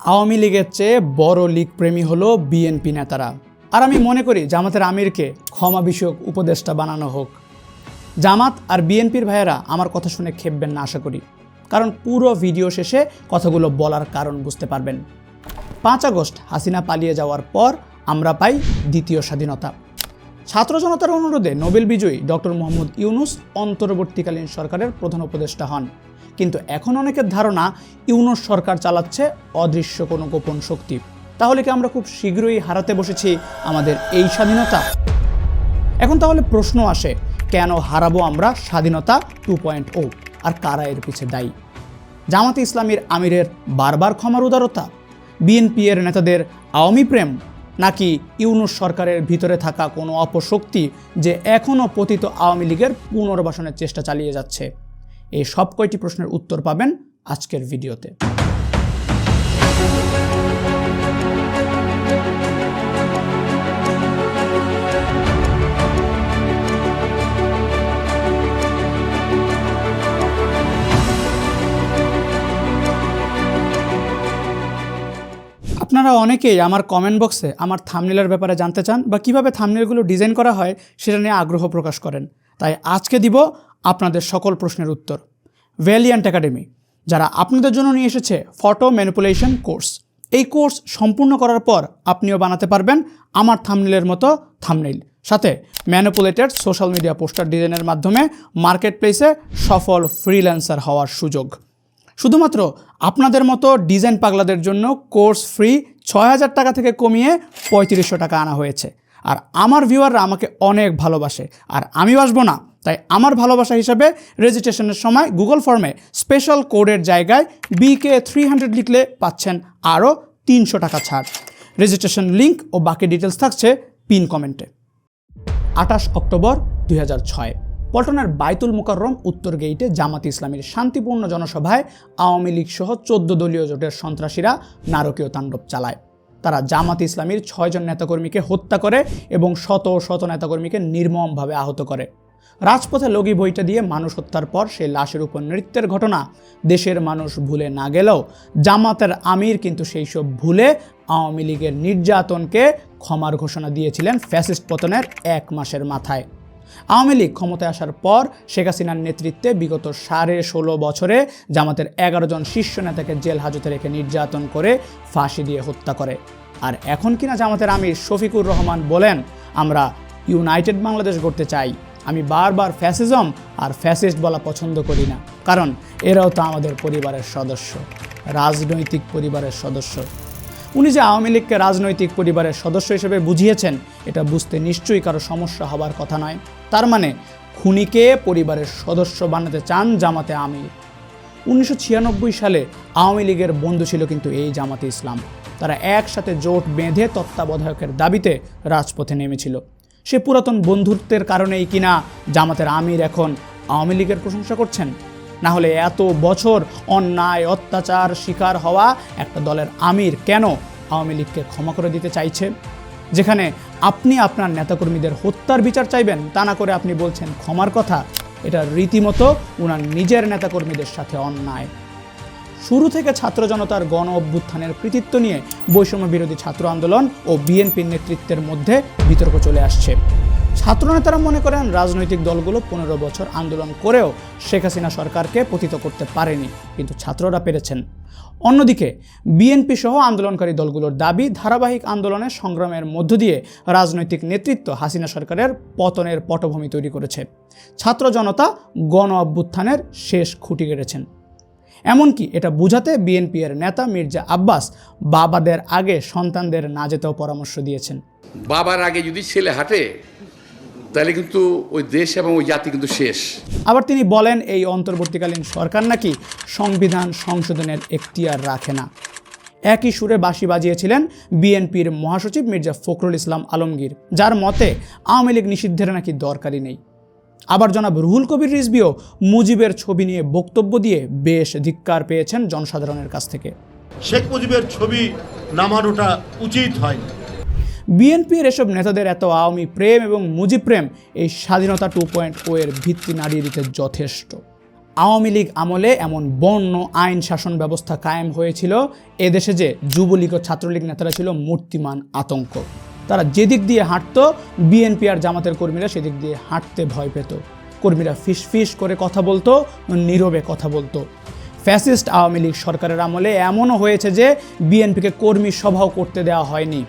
আওয়ামী লীগের চেয়ে বড় লীগ প্রেমী হলো বিএনপি নেতারা। আর আমি মনে করি জামাতের আমিরকে ক্ষমা বিষয়ক উপদেষ্টা বানানো হোক। জামাত আর বিএনপির ভাইয়েরা আমার কথা শুনে খেপবেন না আশা করি। কারণ পুরো ভিডিও শেষে কথাগুলো বলার কারণ বুঝতে পারবেন। পাঁচ আগস্ট হাসিনা পালিয়ে যাওয়ার পর আমরা পাই দ্বিতীয় স্বাধীনতা। ছাত্র জনতার অনুরোধে নোবেল বিজয়ী ডক্টর মোহাম্মদ ইউনুস অন্তর্বর্তীকালীন সরকারের প্রধান উপদেষ্টা হন। কিন্তু এখন অনেকের ধারণা ইউনুস সরকার চালাচ্ছে অদৃশ্য কোনো গোপন শক্তি। তাহলে কি আমরা খুব শীঘ্রই হারাতে বসেছি আমাদের এই স্বাধীনতা? এখন তাহলে প্রশ্ন আসে, কেন হারাবো আমরা স্বাধীনতা টু পয়েন্ট ও? আর কারা এর পিছে দায়ী? জামাতে ইসলামীর আমিরের বারবার ক্ষমার উদারতা? বিএনপি এর নেতাদের আওয়ামী প্রেম? নাকি ইউনুস সরকারের ভিতরে থাকা কোনো অপশক্তি যে এখনও পতিত আওয়ামী লীগের পুনর্বাসনের চেষ্টা চালিয়ে যাচ্ছে? এই সব কয়টি প্রশ্নের উত্তর পাবেন আজকের ভিডিওতে। আপনারা অনেকেই আমার কমেন্ট বক্সে আমার থামনেলের ব্যাপারে জানতে চান বা কীভাবে থামনেলগুলো ডিজাইন করা হয় সেটা নিয়ে আগ্রহ প্রকাশ করেন। তাই আজকে দিব আপনাদের সকল প্রশ্নের উত্তর। ভ্যালিয়ান্ট একাডেমি যারা আপনাদের জন্য নিয়ে এসেছে ফটো ম্যানিপুলেশন কোর্স এই কোর্স সম্পূর্ণ করার পর আপনিও বানাতে পারবেন আমার থামনেলের মতো থামনেল সাথে ম্যানিপুলেটেড সোশ্যাল মিডিয়া পোস্টার ডিজাইনের মাধ্যমে মার্কেট প্লেসে সফল ফ্রিল্যান্সার হওয়ার সুযোগ। শুধুমাত্র আপনাদের মতো ডিজাইন পাগলাদের জন্য কোর্স ফ্রি ছয় হাজার টাকা থেকে কমিয়ে পঁয়ত্রিশশো টাকা আনা হয়েছে। আর আমার ভিউয়াররা আমাকে অনেক ভালোবাসে। আর আমি বাসবো না। তাই আমার ভালোবাসা হিসাবে রেজিস্ট্রেশনের সময় গুগল ফর্মে স্পেশাল কোডের জায়গায় বিকে থ্রি হান্ড্রেড লিখলে পাচ্ছেন আরও তিনশো টাকা ছাড়। রেজিস্ট্রেশন লিঙ্ক ও বাকি ডিটেলস থাকছে পিন কমেন্টে আঠাশ অক্টোবর দুই হাজার ছয়, পল্টনের বাইতুল মোকাররম উত্তর গেইটে জামাত ইসলামীর শান্তিপূর্ণ জনসভায় আওয়ামী লীগ সহ চোদ্দ দলীয় জোটের সন্ত্রাসীরা নারকীয় তাণ্ডব চালায়। তারা জামাত ইসলামীর ছয়জন নেতাকর্মীকে হত্যা করে এবং শত শত নেতাকর্মীকে নির্মমভাবে আহত করে। রাজপথে লগি বইটা দিয়ে মানুষ হত্যার পর সে লাশের উপর নৃত্যের ঘটনা। দেশের মানুষ ভুলে না গেলেও জামাতের আমির কিন্তু সেই সব ভুলে আওয়ামী লীগের নির্যাতনকে ক্ষমার ঘোষণা দিয়েছিলেন ফ্যাসিস্ট পতনের এক মাসের মাথায়। আওয়ামী লীগ ক্ষমতায় আসার পর শেখ হাসিনার নেতৃত্বে বিগত সাড়ে ষোলো বছরে জামাতের এগারো জন শীর্ষ নেতাকে জেল হাজতে রেখে নির্যাতন করে ফাঁসি দিয়ে হত্যা করে। আর এখন কিনা জামাতের আমির শফিকুর রহমান বলেন, আমরা ইউনাইটেড বাংলাদেশ গড়তে চাই। আমি বারবার ফ্যাসিজম আর ফ্যাসিস্ট বলা পছন্দ করি না। কারণ এরাও তো আমাদের পরিবারের সদস্য, রাজনৈতিক পরিবারের সদস্য। উনি যে আওয়ামী লীগকে রাজনৈতিক পরিবারের সদস্য হিসেবে বুঝিয়েছেন, এটা বুঝতে নিশ্চয়ই কারও সমস্যা হবার কথা নয়। তার মানে খুনিকে পরিবারের সদস্য বানাতে চান জামাতে আমি উনিশশো ছিয়ানব্বই সালে আওয়ামী লীগের বন্ধু ছিল কিন্তু এই জামাতে ইসলাম। তারা একসাথে জোট বেঁধে তত্ত্বাবধায়কের দাবিতে রাজপথে নেমেছিল। সে পুরাতন বন্ধুত্বের কারণেই কিনা জামাতের আমির এখন আওয়ামী লীগের প্রশংসা করছেন? না হলে এত বছর অন্যায়, অত্যাচার, শিকার হওয়া একটা দলের আমির কেন আওয়ামী লীগকে ক্ষমা করে দিতে চাইছে? যেখানে আপনি আপনার নেতাকর্মীদের হত্যার বিচার চাইবেন, তা না করে আপনি বলছেন ক্ষমার কথা। এটা রীতিমতো ওনার নিজের নেতাকর্মীদের সাথে অন্যায়। শুরু থেকে ছাত্র জনতার গণ অভ্যুত্থানের কৃতিত্ব নিয়ে বৈষম্য বিরোধী ছাত্র আন্দোলন ও বিএনপির নেতৃত্বের মধ্যে বিতর্ক চলে আসছে। ছাত্রনেতারা মনে করেন রাজনৈতিক দলগুলো পনেরো বছর আন্দোলন করেও শেখ হাসিনা সরকারকে পতিত করতে পারেনি, কিন্তু ছাত্ররা পেরেছেন। অন্যদিকে, বিএনপি সহ আন্দোলনকারী দলগুলোর দাবি, ধারাবাহিক আন্দোলনের সংগ্রামের মধ্য দিয়ে রাজনৈতিক নেতৃত্ব হাসিনা সরকারের পতনের পটভূমি তৈরি করেছে। ছাত্র জনতা গণ অভ্যুত্থানের শেষ খুঁটি গেড়েছেন এমনকি এটা বুঝাতে বিএনপি এর নেতা মির্জা আব্বাস বাবাদের আগে সন্তানদের না যেতেও পরামর্শ দিয়েছেন। বাবার আগে যদি ছেলে হাঁটে তাহলে কিন্তু ওই দেশ এবং ওই জাতি কিন্তু শেষ। আবার তিনি বলেন এই অন্তর্বর্তীকালীন সরকার নাকি সংবিধান সংশোধনের এখতিয়ার রাখে না। একই সুরে বাঁশি বাজিয়েছিলেন বিএনপির মহাসচিব মির্জা ফখরুল ইসলাম আলমগীর যার মতে আওয়ামী লীগ নিষিদ্ধের নাকি দরকারই নেই। আবার জনাব রুহুল কবির রিজবিও মুজিবের ছবি নিয়ে বক্তব্য দিয়ে বেশ ধিক্কার পেয়েছেন জনসাধারণের কাছ থেকে। শেখ মুজিবের ছবি নামানোটা উচিত হয়নি। বিএনপির এসব নেতাদের এত আওয়ামী প্রেম এবং মুজিব প্রেম এই স্বাধীনতা টু পয়েন্ট ও এর ভিত্তি নাড়িয়ে দিতে যথেষ্ট। আওয়ামী লীগ আমলে এমন বন্য আইন শাসন ব্যবস্থা কায়েম হয়েছিল। এদেশে যে যুবলীগ ও ছাত্রলীগ নেতারা ছিল মূর্তিমান আতঙ্ক। তারা যেদিক দিয়ে হাঁটতো বিএনপি আর জামাতের কর্মীরা সেদিক দিয়ে হাঁটতে ভয় পেত। কর্মীরা ফিস ফিস করে কথা বলতো, নীরবে কথা বলতো। ফ্যাসিস্ট আওয়ামী লীগ সরকারের আমলে এমনও হয়েছে যে বিএনপিকে কর্মী সভাও করতে দেওয়া হয়নি।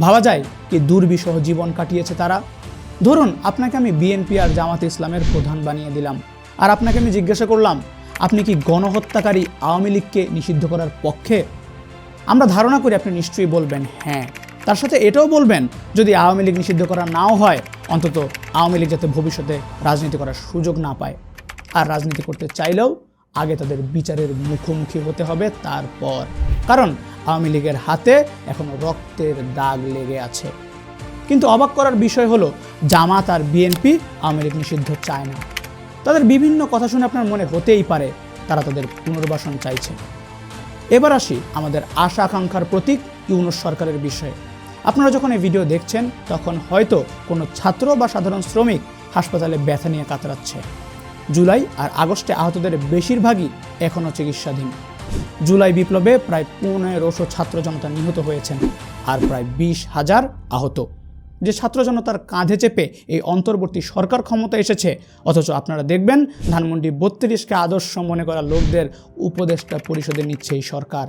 ভাবা যায় কি দুর্বিষহ জীবন কাটিয়েছে তারা। ধরুন, আপনাকে আমি বিএনপি আর জামাত ইসলামের প্রধান বানিয়ে দিলাম। আর আপনাকে আমি জিজ্ঞাসা করলাম, আপনি কি গণহত্যাকারী আওয়ামী লীগকে নিষিদ্ধ করার পক্ষে? আমরা ধারণা করি আপনি নিশ্চয়ই বলবেন হ্যাঁ। তার সাথে এটাও বলবেন, যদি আওয়ামী লীগ নিষিদ্ধ করা নাও হয়, অন্তত আওয়ামী লীগ যাতে ভবিষ্যতে রাজনীতি করার সুযোগ না পায়। আর রাজনীতি করতে চাইলেও আগে তাদের বিচারের মুখোমুখি হতে হবে তারপর। কারণ আওয়ামী লীগের হাতে এখনও রক্তের দাগ লেগে আছে। কিন্তু অবাক করার বিষয় হলো, জামাত আর বিএনপি আওয়ামী লীগ নিষিদ্ধ চায় না। তাদের বিভিন্ন কথা শুনে আপনার মনে হতেই পারে, তারা তাদের পুনর্বাসন চাইছে। এবার আসি আমাদের আশা আকাঙ্ক্ষার প্রতীক ইউনুস সরকারের বিষয়ে। আপনারা যখন এই ভিডিও দেখছেন, তখন হয়তো কোনো ছাত্র বা সাধারণ শ্রমিক হাসপাতালে ব্যথা নিয়ে কাতরাচ্ছে। জুলাই আর আগস্টে আহতদের বেশিরভাগই এখনও চিকিৎসাধীন। জুলাই বিপ্লবে প্রায় পনেরোশো ছাত্র জনতা নিহত হয়েছেন আর প্রায় বিশ হাজার আহত। যে ছাত্র জনতার কাঁধে চেপে এই অন্তর্বর্তী সরকার ক্ষমতা এসেছে, অথচ আপনারা দেখবেন ধানমন্ডি বত্রিশকে আদর্শ মনে করা লোকদের উপদেষ্টা পরিষদে নিচ্ছে এই সরকার,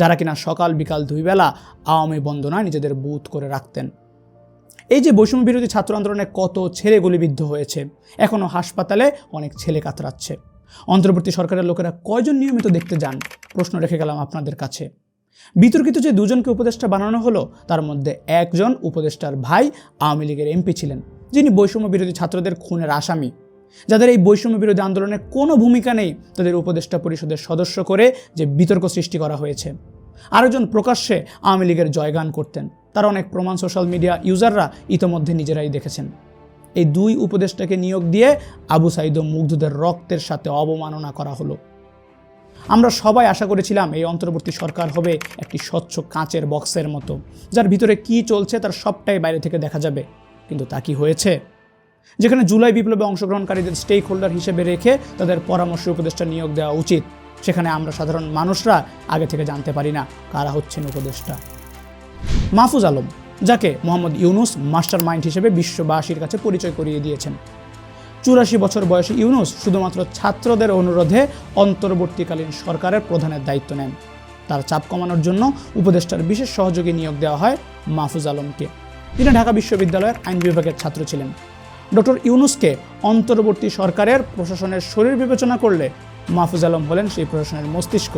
যারা কিনা সকাল বিকাল দুই বেলা আওয়ামী বন্দনায় নিজেদের বুথ করে রাখতেন। এই যে বৈষম্য বিরোধী ছাত্র আন্দোলনে কত ছেলে গুলিবিদ্ধ হয়েছে এখনও হাসপাতালে অনেক ছেলে কাতরাচ্ছে। অন্তর্বর্তী সরকারের লোকেরা কয়জন নিয়মিত দেখতে যান? প্রশ্ন রেখে গেলাম আপনাদের কাছে। বিতর্কিত যে দুজনকে উপদেষ্টা বানানো হলো, তার মধ্যে একজন উপদেষ্টার ভাই আওয়ামী লীগের এমপি ছিলেন, যিনি বৈষম্য বিরোধী ছাত্রদের খুনের আসামি। যাদের এই বৈষম্য বিরোধী আন্দোলনে কোনো ভূমিকা নেই, তাদের উপদেষ্টা পরিষদের সদস্য করে যে বিতর্ক সৃষ্টি করা হয়েছে। আরেকজন প্রকাশ্যে আওয়ামী লীগের জয়গান করতেন, তার অনেক প্রমাণ সোশ্যাল মিডিয়া ইউজাররা ইতোমধ্যে নিজেরাই দেখেছেন। এই দুই উপদেষ্টাকে নিয়োগ দিয়ে আবু সাইদ মুগ্ধদের রক্তের সাথে অবমাননা করা হলো। আমরা সবাই আশা করেছিলাম এই অন্তর্বর্তী সরকার হবে একটি স্বচ্ছ কাঁচের বক্সের মতো, যার ভিতরে কি চলছে তার সবটাই বাইরে থেকে দেখা যাবে। কিন্তু তা কি হয়েছে? যেখানে জুলাই বিপ্লবে অংশগ্রহণকারীদের স্টেক হোল্ডার হিসেবে রেখে তাদের পরামর্শ উপদেষ্টা নিয়োগ দেওয়া উচিত, সেখানে আমরা সাধারণ মানুষরা আগে থেকে জানতে পারি না কারা হচ্ছেন উপদেষ্টা। মাহফুজ আলম, যাকে মোহাম্মদ ইউনুস মাস্টার মাইন্ড হিসেবে বিশ্ববাসীর কাছে পরিচয় করিয়ে দিয়েছেন। চুরাশি বছর বয়সী ইউনুস শুধুমাত্র ছাত্রদের অনুরোধে অন্তর্বর্তীকালীন সরকারের প্রধানের দায়িত্ব নেন। তার চাপ কমানোর জন্য উপদেষ্টার বিশেষ সহযোগী নিয়োগ দেওয়া হয় মাহফুজ আলমকে। তিনি ঢাকা বিশ্ববিদ্যালয়ের আইন বিভাগের ছাত্র ছিলেন। ডক্টর ইউনুসকে অন্তর্বর্তী সরকারের প্রশাসনের শরীর বিবেচনা করলে মাহফুজ আলম হলেন সেই প্রশাসনের মস্তিষ্ক।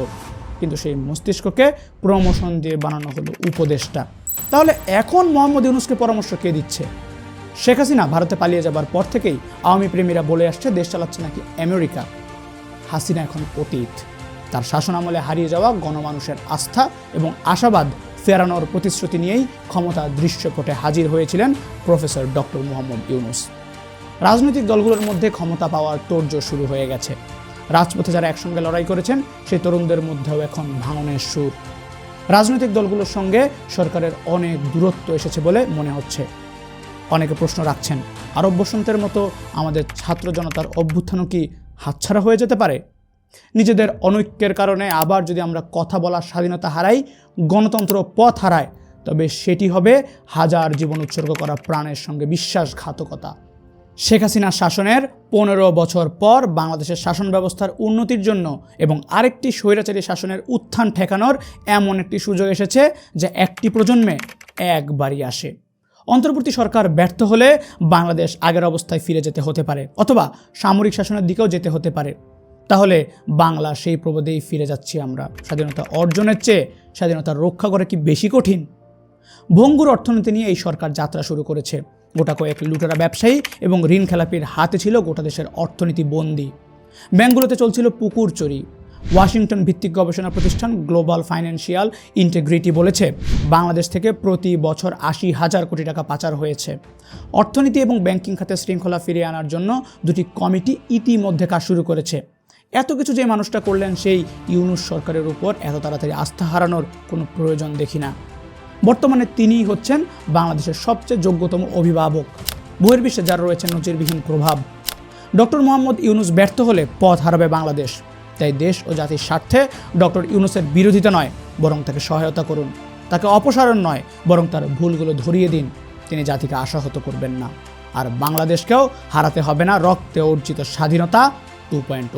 কিন্তু সেই মস্তিষ্ককে প্রমোশন দিয়ে বানানো হলো উপদেষ্টা। তাহলে এখন মোহাম্মদ ইউনুসকে পরামর্শ কে দিচ্ছে? শেখ হাসিনা ভারতে পালিয়ে যাবার পর থেকেই আওয়ামী প্রেমীরা বলে আসছে, দেশ চালাচ্ছে নাকি আমেরিকা। হাসিনা এখন অতীত। তার শাসন আমলে হারিয়ে যাওয়া গণমানুষের আস্থা এবং আশাবাদ ফেরানোর প্রতিশ্রুতি নিয়েই ক্ষমতা দৃশ্যপটে হাজির হয়েছিলেন প্রফেসর ডক্টর মোহাম্মদ ইউনুস। রাজনৈতিক দলগুলোর মধ্যে ক্ষমতা পাওয়ার তোড়জোড় শুরু হয়ে গেছে। রাজপথে যারা একসঙ্গে লড়াই করেছেন, সেই তরুণদের মধ্যেও এখন ভাঙনের সুর। রাজনৈতিক দলগুলোর সঙ্গে সরকারের অনেক দূরত্ব এসেছে বলে মনে হচ্ছে। অনেকে প্রশ্ন রাখছেন, আরব বসন্তের মতো আমাদের ছাত্র জনতার অভ্যুত্থানও কি হাতছাড়া হয়ে যেতে পারে? নিজেদের অনৈক্যের কারণে আবার যদি আমরা কথা বলার স্বাধীনতা হারাই, গণতন্ত্র পথ হারায়, তবে সেটি হবে হাজার জীবন উৎসর্গ করা প্রাণের সঙ্গে বিশ্বাসঘাতকতা। শেখ হাসিনার শাসনের পনেরো বছর পর বাংলাদেশের শাসন ব্যবস্থার উন্নতির জন্য এবং আরেকটি স্বৈরাচারী শাসনের উত্থান ঠেকানোর এমন একটি সুযোগ এসেছে যা একটি প্রজন্মে একবারই আসে। অন্তর্বর্তী সরকার ব্যর্থ হলে বাংলাদেশ আগের অবস্থায় ফিরে যেতে হতে পারে, অথবা সামরিক শাসনের দিকেও যেতে হতে পারে। তাহলে বাংলা সেই প্রবোধেই ফিরে যাচ্ছি আমরা। স্বাধীনতা অর্জনের চেয়ে স্বাধীনতা রক্ষা করা কি বেশি কঠিন? ভঙ্গুর অর্থনীতি নিয়ে এই সরকার যাত্রা শুরু করেছে। গোটা কয়েক লুটেরা ব্যবসায়ী এবং ঋণ খেলাপির হাতে ছিল গোটা দেশের অর্থনীতি বন্দি। ব্যাঙ্কগুলোতে চলছিল পুকুর চুরি। ওয়াশিংটন ভিত্তিক গবেষণা প্রতিষ্ঠান গ্লোবাল ফাইন্যান্সিয়াল ইন্টিগ্রিটি বলেছে, বাংলাদেশ থেকে প্রতি বছর আশি হাজার কোটি টাকা পাচার হয়েছে। অর্থনীতি এবং ব্যাংকিং খাতে শৃঙ্খলা ফিরিয়ে আনার জন্য দুটি কমিটি ইতিমধ্যে কাজ শুরু করেছে। এত কিছু যে মানুষটা করলেন, সেই ইউনুস সরকারের উপর এত তাড়াতাড়ি আস্থা হারানোর কোনো প্রয়োজন দেখি না। বর্তমানে তিনিই হচ্ছেন বাংলাদেশের সবচেয়ে যোগ্যতম অভিভাবক। বহির্বিশ্বে যার রয়েছে নজিরবিহীন প্রভাব। ডক্টর মোহাম্মদ ইউনুস ব্যর্থ হলে পথ হারাবে বাংলাদেশ। তাই দেশ ও জাতির স্বার্থে ডক্টর ইউনুসের বিরোধিতা নয়, বরং তাকে সহায়তা করুন। তাকে অপসারণ নয়, বরং তার ভুলগুলো ধরিয়ে দিন। তিনি জাতিকে আশাহত করবেন না। আর বাংলাদেশকেও হারাতে হবে না রক্তে অর্জিত স্বাধীনতা টু পয়েন্ট